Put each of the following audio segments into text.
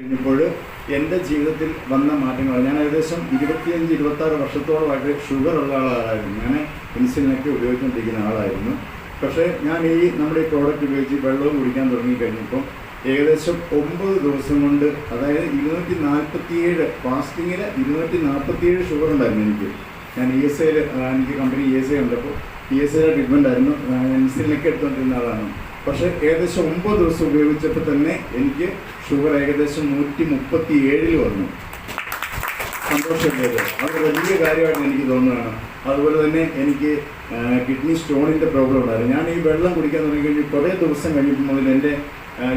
കഴിഞ്ഞപ്പോൾ എന്റെ ജീവിതത്തിൽ വന്ന മാറ്റങ്ങൾ ഞാൻ ഏകദേശം ഇരുപത്തിയഞ്ച് ഇരുപത്താറ് വർഷത്തോളമായിട്ട് ഷുഗർ ഉള്ള ആളായിരുന്നു. ഞാൻ ഇൻസുലിനൊക്കെ ഉപയോഗിച്ചുകൊണ്ടിരിക്കുന്ന ആളായിരുന്നു. പക്ഷേ ഞാൻ ഈ നമ്മുടെ ഈ പ്രോഡക്റ്റ് ഉപയോഗിച്ച് വെള്ളവും കുടിക്കാൻ തുടങ്ങി കഴിഞ്ഞപ്പോൾ ഏകദേശം ഒമ്പത് ദിവസം കൊണ്ട് അതായത് ഇരുന്നൂറ്റി നാൽപ്പത്തിയേഴ് ഫാസ്റ്റിങ്ങിൽ ഇരുന്നൂറ്റി നാൽപ്പത്തിയേഴ് ഷുഗർ ഉണ്ടായിരുന്നു എനിക്ക്. ഞാൻ ഇ എസ് ഐയിൽ എനിക്ക് കമ്പനി ഇ എസ് ഐ ഉണ്ടപ്പോൾ ഇ എസ് ഐയുടെ ട്രീറ്റ്മെന്റ് ആയിരുന്നു. ഇൻസുലിനൊക്കെ എടുത്തുകൊണ്ടിരുന്ന ആളാണ്. പക്ഷേ ഏകദേശം ഒമ്പത് ദിവസം ഉപയോഗിച്ചപ്പോൾ തന്നെ എനിക്ക് ഷുഗർ ഏകദേശം നൂറ്റി മുപ്പത്തി ഏഴിൽ വന്നു. സന്തോഷമില്ലത് അത് വലിയ കാര്യമായിട്ട് എനിക്ക് തോന്നുകയാണ്. അതുപോലെ തന്നെ എനിക്ക് കിഡ്നി സ്റ്റോണിന്റെ പ്രോബ്ലം ഉണ്ടായിരുന്നു. ഞാൻ ഈ വെള്ളം കുടിക്കാൻ തുടങ്ങി കഴിഞ്ഞ് കുറേ ദിവസം കഴിഞ്ഞപ്പോൾ മുതൽ എന്റെ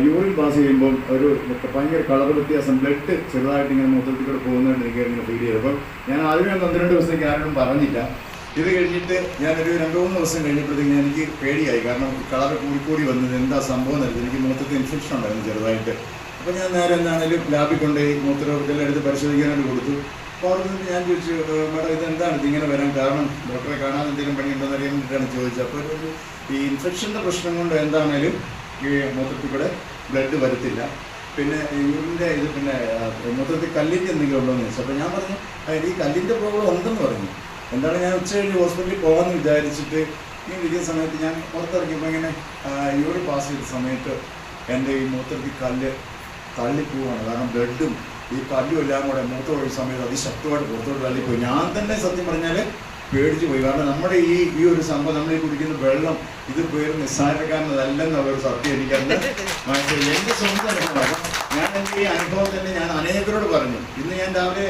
യൂറിൻ പാസ് ചെയ്യുമ്പോൾ ഒരു ഭയങ്കര കളർ വ്യത്യാസം ബ്ലഡ് ചെറുതായിട്ട് ഇങ്ങനെ മൂത്രത്തിൽ കൂടെ പോകുന്നതായിട്ട് എനിക്ക് ഇങ്ങനെ ഫീൽ ചെയ്തു. ഞാൻ ആദ്യമേ ഒന്ന് രണ്ട് ദിവസത്തേക്ക് ആരോടും പറഞ്ഞില്ല. ഇത് കഴിഞ്ഞിട്ട് ഞാനൊരു രണ്ട് മൂന്ന് ദിവസം കഴിഞ്ഞപ്പോഴത്തേക്ക് എനിക്ക് പേടിയായി. കാരണം കളർ കൂടിക്കൂടി വന്നത് എന്താ സംഭവം എന്നറിയില്ല എനിക്ക് മൂത്രത്തിൽ ഇൻഫെക്ഷൻ ഉണ്ടായിരുന്നു ചെറുതായിട്ട്. അപ്പോൾ ഞാൻ നേരെ എന്താണെങ്കിലും ലാബിൽ കൊണ്ടുപോയി മൂത്രത്തിൽ എടുത്ത് പരിശോധിക്കാനായിട്ട് കൊടുത്തു. അപ്പോൾ അവിടെ നിന്ന് ഞാൻ ചോദിച്ചു മേഡം ഇതെന്താണ് ഇതിങ്ങനെ വരാൻ കാരണം ഡോക്ടറെ കാണാൻ എന്തെങ്കിലും പണിയുണ്ടോ എന്ന് അറിയാൻ വേണ്ടിയിട്ടാണ് ചോദിച്ചത്. അപ്പോൾ ഒരു ഈ ഇൻഫെക്ഷന്റെ പ്രശ്നം കൊണ്ട് എന്താണേലും ഈ മൂത്രത്തിൽ കൂടെ ബ്ലഡ് വരത്തില്ല. പിന്നെ യൂറിന്റെ ഇത് പിന്നെ മൊത്തത്തിൽ കല്ലിന്റെ എന്തെങ്കിലും ഉണ്ടോ എന്ന് ചോദിച്ചു. അപ്പോൾ ഞാൻ പറഞ്ഞു "ആ, ഈ കല്ലിന്റെ പ്രോബ്ലം ഉണ്ടെന്ന് പറഞ്ഞു. എന്താണ് ഞാൻ ഉച്ച കഴിഞ്ഞ് ഹോസ്പിറ്റലിൽ പോകാമെന്ന് വിചാരിച്ചിട്ട് ഈ ഇരിക്കുന്ന സമയത്ത് ഞാൻ പുറത്തിറങ്ങിയപ്പോൾ ഇങ്ങനെ യൂറിൻ പാസ് ചെയ്ത സമയത്ത് എന്റെ ഈ മൂത്രത്തിൽ കല്ല് തള്ളിപ്പോവാണ്. കാരണം ബ്ലഡും ഈ കല്ലും എല്ലാം കൂടെ മൂത്രം ഒഴിച്ച സമയത്ത് അതിശക്തമായിട്ട് പുറത്തോട്ട് തള്ളിപ്പോയി. ഞാൻ തന്നെ സത്യം പറഞ്ഞാൽ പേടിച്ചു പോയി. കാരണം നമ്മുടെ ഈ ഈ ഒരു സംഭവം നമ്മൾ ഈ കുടിക്കുന്ന വെള്ളം ഇത് പേര് നിസ്സാരക്കാരനതല്ലെന്നുള്ള ഒരു സത്യം എനിക്കന്ന് മനസ്സിലായി. എന്റെ സ്വന്തം ഞാൻ എന്റെ ഈ അനുഭവം തന്നെ ഞാൻ അനേകരോട് പറഞ്ഞു ഇന്ന് ഞാൻ രാവിലെ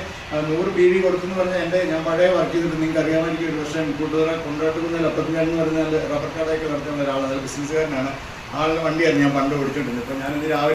നൂറ് വി കൊടുത്തെന്ന് പറഞ്ഞാൽ എന്റെ ഞാൻ പഴയ വർക്ക് ചെയ്തിട്ട് നിങ്ങൾക്ക് അറിയാമായിരിക്കും ഒരു വർഷം കൂട്ടുകാരെ കൊണ്ടാട്ടുകുന്ന അപ്പത്തിനാട് എന്ന് പറഞ്ഞാൽ റബ്ബർ കടയൊക്കെ നടത്തുന്ന ഒരാളാണ്. ബിസിനസ്സുകാരനാണ് ആളുടെ വണ്ടിയായിരുന്നു. ഞാൻ പണ്ട് കൊടുത്തിട്ടുണ്ട് ഇപ്പം ഞാനിത് രാവിലെ